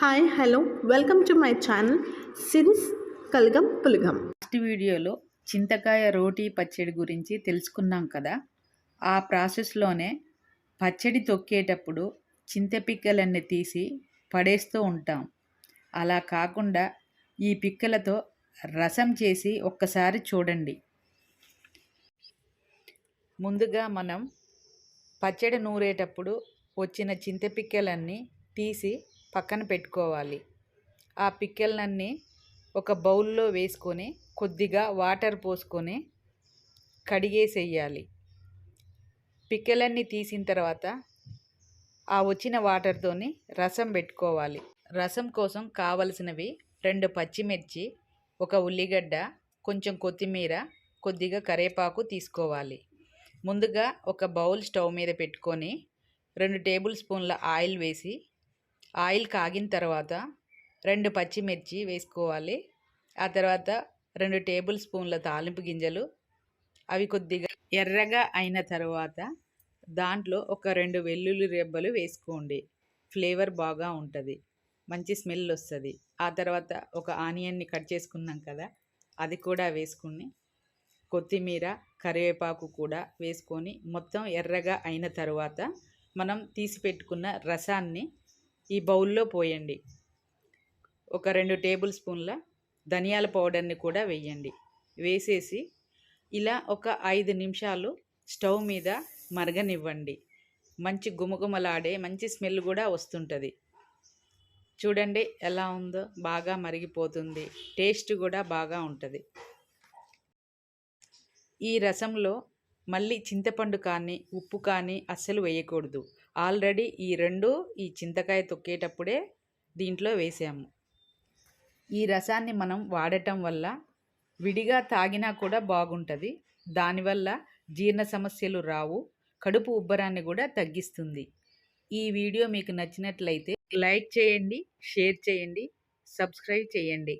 Hi hello. Welcome to my channel సిరిస్ కలగం పులగం. Last వీడియోలో చింతకాయ రోటీ పచ్చడి గురించి తెలుసుకున్నాం కదా. ఆ ప్రాసెస్లోనే పచ్చడి తొక్కేటప్పుడు చింతపిక్కలన్నీ తీసి పడేస్తూ ఉంటాం. అలా కాకుండా ఈ పిక్కలతో రసం చేసి ఒక్కసారి చూడండి. ముందుగా మనం పచ్చడి నూరేటప్పుడు వచ్చిన చింతపిక్కలన్నీ తీసి పక్కన పెట్టుకోవాలి. ఆ పిక్కలన్నీ ఒక బౌల్లో వేసుకొని కొద్దిగా వాటర్ పోసుకొని కడిగేసేయాలి. పిక్కలన్నీ తీసిన తర్వాత ఆ వచ్చిన వాటర్తోని రసం పెట్టుకోవాలి. రసం కోసం కావలసినవి రెండు పచ్చిమిర్చి ఒక ఉల్లిగడ్డ కొంచెం కొత్తిమీర కొద్దిగా కరేపాకు తీసుకోవాలి. ముందుగా ఒక బౌల్ స్టవ్ మీద పెట్టుకొని రెండు టేబుల్ స్పూన్ల ఆయిల్ వేసి ఆయిల్ కాగిన తర్వాత రెండు పచ్చిమిర్చి వేసుకోవాలి. ఆ తర్వాత రెండు టేబుల్ స్పూన్ల తాలింపు గింజలు. అవి కొద్దిగా ఎర్రగా అయిన తర్వాత దాంట్లో ఒక రెండు వెల్లుల్లి రెబ్బలు వేసుకోండి. ఫ్లేవర్ బాగా ఉంటుంది. మంచి స్మెల్ వస్తుంది. ఆ తర్వాత ఒక ఆనియన్ని కట్ చేసుకున్నాం కదా అది కూడా వేసుకుని కొత్తిమీర కరివేపాకు కూడా వేసుకొని మొత్తం ఎర్రగా అయిన తర్వాత మనం తీసి పెట్టుకున్న రసాన్ని ఈ బౌల్లో పోయండి. ఒక రెండు టేబుల్ స్పూన్ల ధనియాల పౌడర్ని కూడా వేయండి. వేసేసి ఇలా ఒక ఐదు నిమిషాలు స్టవ్ మీద మరగనివ్వండి. మంచి గుమగుమలాడే మంచి స్మెల్ కూడా వస్తుంటుంది. చూడండి ఎలా ఉందో బాగా మరిగిపోతుంది. టేస్ట్ కూడా బాగా ఉంటుంది. ఈ రసంలో మళ్ళీ చింతపండు కానీ ఉప్పు కానీ అస్సలు వేయకూడదు. ఆల్రెడీ ఈ రెండు ఈ చింతకాయ తొక్కేటప్పుడే దీంట్లో వేసాము. ఈ రసాన్ని మనం వాడటం వల్ల విడిగా తాగినా కూడా బాగుంటుంది. దానివల్ల జీర్ణ సమస్యలు రావు. కడుపు ఉబ్బరాన్ని కూడా తగ్గిస్తుంది. ఈ వీడియో మీకు నచ్చినట్లయితే లైక్ చేయండి షేర్ చేయండి సబ్స్క్రైబ్ చేయండి.